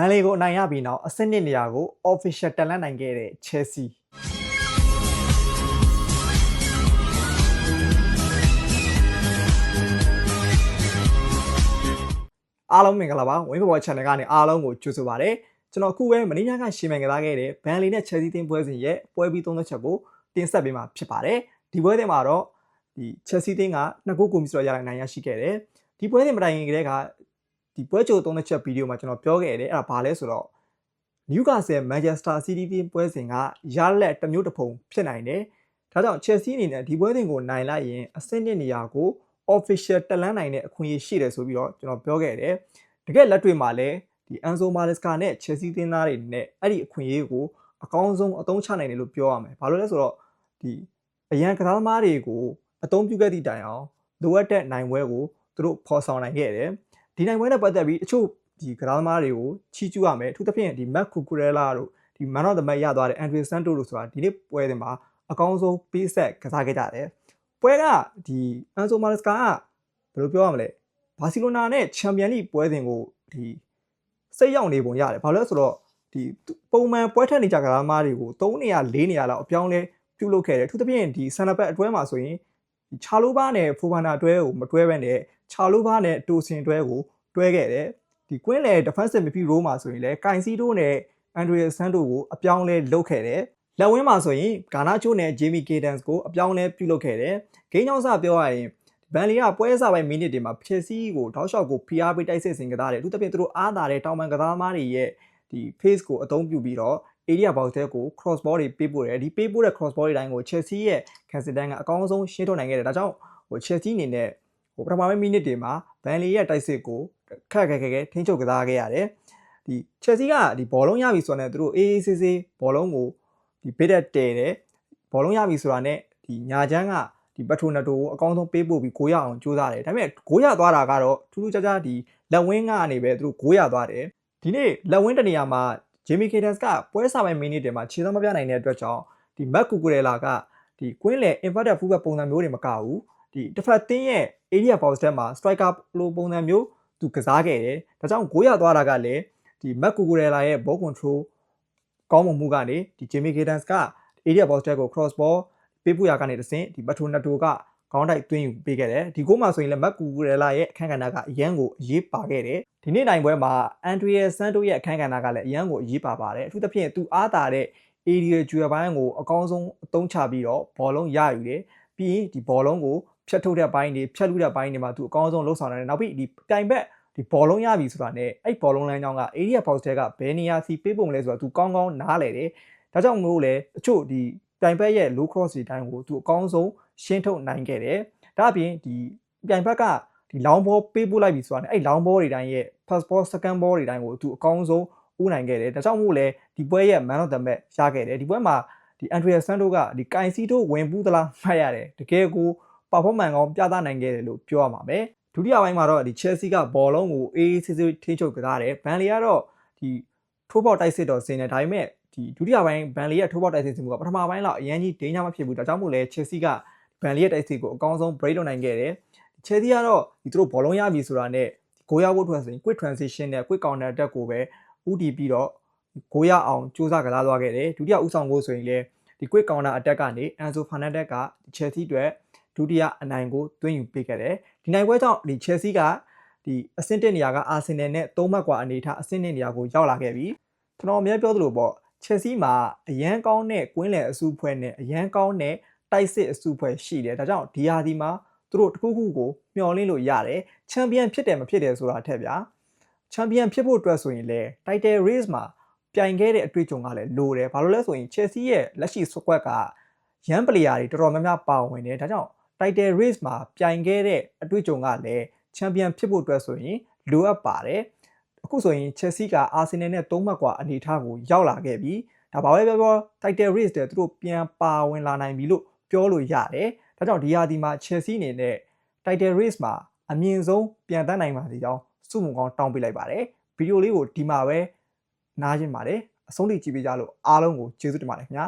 န်လီကိုအနိုင်ရပြီးနောက်အဆင့်နှစ်နေရာကို official တက်လှမ်းနိုင်ခဲ့တဲ့ Chelsea အားလုံးမင်္ဂလာပါဝင်းဘော် channel ကနေအားလုံးကိုကြိုဆိုပါရစေကျွန်တော်အခုပဲမနေ့ညကရှင်မန်ကစားခဲ့တဲ့ဘန်လီနဲ့ Chelsea တင်းပွဲစဉ်ရဲ့ပွဲပြီးသုံးသက်ချက်ကိုတင်ဆက်ပေးမှာဖြစ်ပါတယ်ဒီပွဲစဉ်မှာတော့ဒီ Chelsea တင်းကနှစ်ဂိုးကိုမီဆိုတော့ရလိုက်နိုင်ရရှိခဲ့တယ်ဒီပွဲစဉ်မတိုင်ခင်ကတည်းက ဒီပွဲကြိုသုံးသက်ချက်ဗီဒီယိုမှာကျွန်တော်ပြောခဲ့တယ်အဲ့ဒါဘာလဲဆိုတော့ Newcastle Manchester City တင်းပွဲစဉ်ကရလက်တစ်မျိုးတစ်ဖုံဖြစ်နိုင်တယ်ဒါကြောင့် Chelsea အနေနဲ့ဒီပွဲစဉ်ကိုနိုင်လိုက်ရင်အဆင့်နှစ်နေရာကို official တက်လန်းနိုင်တဲ့အခွင့်အရေးရှိတယ်ဆိုပြီးတော့ကျွန်တော်ပြောခဲ့တယ်တကယ်လက်တွေ့မှာလည်းဒီ Enzo Maresca နဲ့ Chelsea သင်းသားတွေနဲ့အဲ့ဒီအခွင့်အရေးကိုအကောင်းဆုံးအသုံးချနိုင်တယ်လို့ပြောရမယ်ဘာလို့လဲဆိုတော့ဒီအရန်ကစားသမားတွေကိုအသုံးပြုခဲ့သည့်တိုင်အောင်လိုအပ်တဲ့နိုင်ပွဲကိုသူတို့ဖော်ဆောင်နိုင်ခဲ့တယ် ဒီနိုင်ပွဲနဲ့ပတ်သက်ပြီးအချို့ဒီကစားသမားတွေကိုချီးကျူးရမယ်အထူးသဖြင့်ဒီ Matt Cucurella တို့ဒီ Man of the Match ရသွားတဲ့ Andre Santos တို့ဆိုတာဒီနေ့ပွဲတွေမှာအကောင်းဆုံးပေးဆက်ကစားခဲ့ကြတယ်ပွဲကဒီ Enzo Maresca ကဘယ်လိုပြောရမလဲဘာစီလိုနာနဲ့ချန်ပီယံလိပွဲစဉ်ကိုဒီစိတ်ရောက်နေပုံရတယ်ဘာလို့လဲဆိုတော့ဒီပုံမှန်ပွဲထက်နေကြကစားသမားတွေကို3နေရာ4နေရာလောက်အပြောင်းလဲပြုတ်လုခဲ့တယ်အထူးသဖြင့်ဒီဆန်နဘက်အတွဲမှာဆိုရင်ဒီ ချာလိုဘာနဲ့ဖိုဘန်နာအတွဲကိုမတွဲဘဲနဲ့ချာလိုဘာနဲ့တိုစင်တွဲကိုတွဲခဲ့တယ်ဒီကွင်းလေ defensive midfield မှာဆိုရင်လည်းကိုင်စီတိုနဲ့အန်ဒရီယာဆန်တိုကိုအပြောင်းလဲလုပ်ခဲ့တယ်လက်ဝင်းမှာဆိုရင်ဂါနာချိုနဲ့ဂျေမီကေဒန်စ်ကိုအပြောင်းလဲပြုတ်လုပ်ခဲ့တယ်ဂိမ်းချောင်းစပြောရရင်ဘန်လီကပွဲစားပိုင်းမိနစ်တွေမှာဖျက်ဆီးကိုထောက်လျှောက်ကိုဖိအားပေးတိုက်စစ်ဆင်ကစားတယ်အထူးသဖြင့်သူတို့အားသာတဲ့တောင်ပန်ကစားသမားတွေရဲ့ဒီ face ကိုအသုံးပြုပြီးတော့ area box တဲ့ကို cross ball တွေပေးပို့တယ်ဒီပေးပို့တဲ့ cross ball တွေတိုင်းကို Chelsea ရဲ့ cancel တန်းကအကောင်းဆုံးရှင်းထုတ်နိုင်ခဲ့တယ်ဒါကြောင့်ဟို Chelsea အနေနဲ့ဟိုပထမပိုင်းမိနစ်တွေမှာဘန်လီရဲ့တိုက်စစ်ကိုခက်ခက်ခဲခဲထိန်းချုပ်ကစားခဲ့ရတယ်ဒီ Chelsea ကဒီဘောလုံးရပြီဆိုတော့သူတို့အေးအေးဆေးဆေးဘောလုံးကိုဒီဘစ်တက်တဲတယ်ဘောလုံးရပြီဆိုတာနဲ့ဒီညာချမ်းကဒီပထိုနတိုကိုအကောင်းဆုံးပေးပို့ပြီးဂိုးရအောင်ကြိုးစားတယ်ဒါပေမဲ့ဂိုးရသွားတာကတော့ထူးထူးခြားခြားဒီလက်ဝင်းကနေပဲသူတို့ဂိုးရသွားတယ်ဒီနေ့လက်ဝင်းတနေရာမှာ ဂျေမီကေဒန်စ်ကပွဲစားပိုင်းမိနစ်တွေမှာခြေစောမပြနိုင်တဲ့အတွက်ကြောင့်ဒီမက်ကူကူရလာကဒီကွင်းလေ inverted fullback ပုံစံမျိုးတွေမကဘူးဒီတစ်ဖက်သင်းရဲ့ area box တက်မှာ striker လိုပုံစံမျိုးသူကစားခဲ့တယ်ဒါကြောင့်ဂိုးရသွားတာကလည်းဒီမက်ကူကူရလာရဲ့ ball control ကောင်းမွန်မှုကနေဒီဂျေမီကေဒန်စ်က area box တက်ကို cross ball ပေးပို့ရကနေတဆင့်ဒီဘတ်ထိုနတိုက ခေါင်းတိုက်သွင်းယူပေးခဲ့တယ်ဒီဂိုးမှာဆိုရင်လည်းမက်ကူကူရလာရဲ့အခန်းကဏ္ဍကအရန်ကိုအရေးပါခဲ့တယ်ဒီနေ့နိုင်ပွဲမှာအန်ဒရီယာဆန်တိုရဲ့အခန်းကဏ္ဍကလည်းအရန်ကိုအရေးပါပါတယ်အထူးသဖြင့်သူအားတာတဲ့ area ကျွယ်ပိုင်းကိုအကောင်းဆုံးအသုံးချပြီးတော့ဘောလုံးရယူတယ်ပြီးရင်ဒီဘောလုံးကိုဖြတ်ထုတ်တဲ့ဘိုင်းတွေဖြတ်လူတဲ့ဘိုင်းတွေမှာသူအကောင်းဆုံးလှုပ်ဆောင်တယ်နောက်ပြီးဒီတိုင်ဘက်ဒီဘောလုံးရပြီဆိုတာနဲ့အဲ့ဘောလုံးလမ်းကြောင်းက area box တွေကဘယ်နေရာစီပေးပုံလဲဆိုတာသူကောင်းကောင်းနားလဲတယ်ဒါကြောင့်မို့လဲအချို့ဒီပြိုင်ဘက်ရဲ့ low cross တွေတိုင်းကိုသူအကောင်းဆုံး ရှင်းထုတ်နိုင်ခဲ့တယ်။ဒါအပြင်ဒီပြိုင်ဘက်ကဒီ long ball ပေးပို့လိုက်ပြီဆိုတာနဲ့အဲ့ long ball တွေတိုင်းရဲ့ first ball second ball တွေတိုင်းကိုသူအကောင်းဆုံးဦးနိုင်ခဲ့တယ်။ဒါကြောင့်မို့လဲဒီပွဲရဲ့ man of the match ရခဲ့တယ်။ဒီပွဲမှာဒီ Andrea Santo ကဒီကင်စီတိုဝင်ပူးသလားမှတ်ရတယ်။တကယ်ကို performance ကောင်းပြသနိုင်ခဲ့တယ်လို့ပြောရမှာပဲ။ဒုတိယပိုင်းမှာတော့ဒီ Chelsea ကဘောလုံးကိုအေးအေးဆေးဆေးထိချုပ်ကစားတယ်။ဘန်လီကတော့ဒီထိုးပေါက်တိုက်စစ်တော့ဆင်းတယ်ဒါပေမဲ့ဒီဒုတိယပိုင်းဘန်လီရဲ့ထိုးပေါက်တိုက်စစ်မှုကပထမပိုင်းလောက်အရင်ကြီးဒိန်းချမဖြစ်ဘူးဒါကြောင့်မို့လဲ Chelsea က ဘန်လီရဲ့တိုက်စစ်ကိုအကောင်းဆုံး break လုပ်နိုင်ခဲ့တယ် Chelsea ကတော့ဒီသူတို့ဘောလုံးရပြီဆိုတာနဲ့ဂိုးရဖို့အတွက်ဆိုရင် quick transition နဲ့ quick counter attack ကိုပဲဥတီပြီးတော့ဂိုးရအောင်စူးစမ်းကစားသွားခဲ့တယ်ဒုတိယဦးဆောင်ကိုဆိုရင်လည်းဒီ quick counter attack ကနေ Enzo Fernandez က Chelsea အတွက်ဒုတိယအနိုင်ကိုသွင်းယူပေးခဲ့တယ်ဒီနိုင်ပွဲကြောင့်ဒီ Chelsea ကဒီအဆင့်တက်နေရာကအာဆင်နယ်နဲ့သုံးမှတ်กว่าအနေထားအဆင့်နှစ်နေရာကိုရောက်လာခဲ့ပြီကျွန်တော်အများပြောသလိုပေါ့ Chelsea မှာအရန်ကောင်းတဲ့ကွင်းလယ်အစုဖွဲ့နဲ့အရန်ကောင်းတဲ့ တိုက်စစ်အစုဖွဲ့ရှိတယ်ဒါကြောင့်ဒီဟာဒီမှာသူတို့တခုခုကိုမျှော်လင့်လို့ရတယ်ချန်ပီယံဖြစ်တယ်မဖြစ်တယ်ဆိုတာထက်ဗျာချန်ပီယံဖြစ်ဖို့အတွက်ဆိုရင်လည်း title race မှာပြိုင်ခဲ့တဲ့အတွေ့အကြုံကလည်းလိုတယ်ဘာလို့လဲဆိုရင် Chelsea ရဲ့လက်ရှိ squad ကရန်ပလေယာတွေတော်တော်များများပါဝင်တယ်ဒါကြောင့် title race မှာပြိုင်ခဲ့တဲ့အတွေ့အကြုံကလည်းချန်ပီယံဖြစ်ဖို့အတွက်ဆိုရင်လိုအပ်ပါတယ်အခုဆိုရင် Chelsea က Arsenal နဲ့သုံးမှတ်กว่าအနေအထားကိုရောက်လာခဲ့ပြီဒါဘာပဲပြောပြော title race တဲ့သူတို့ပြန်ပါဝင်လာနိုင်ပြီလို့ ပြောလို့ရတယ်ဒါကြောင့်ဒီဟာဒီမှာ Chelsea အနေနဲ့ title race မှာအမြင့်ဆုံးပြန်တန်းနိုင်ပါစေကြောင်းစုမုံကောင်းတောင်းပေးလိုက်ပါတယ်ဗီဒီယိုလေးကိုဒီမှာပဲနားကျင်ပါတယ်အဆုံးထိကြည့်ပေးကြလို့အားလုံးကိုကျေးဇူးတင်ပါတယ်ခင်ဗျာ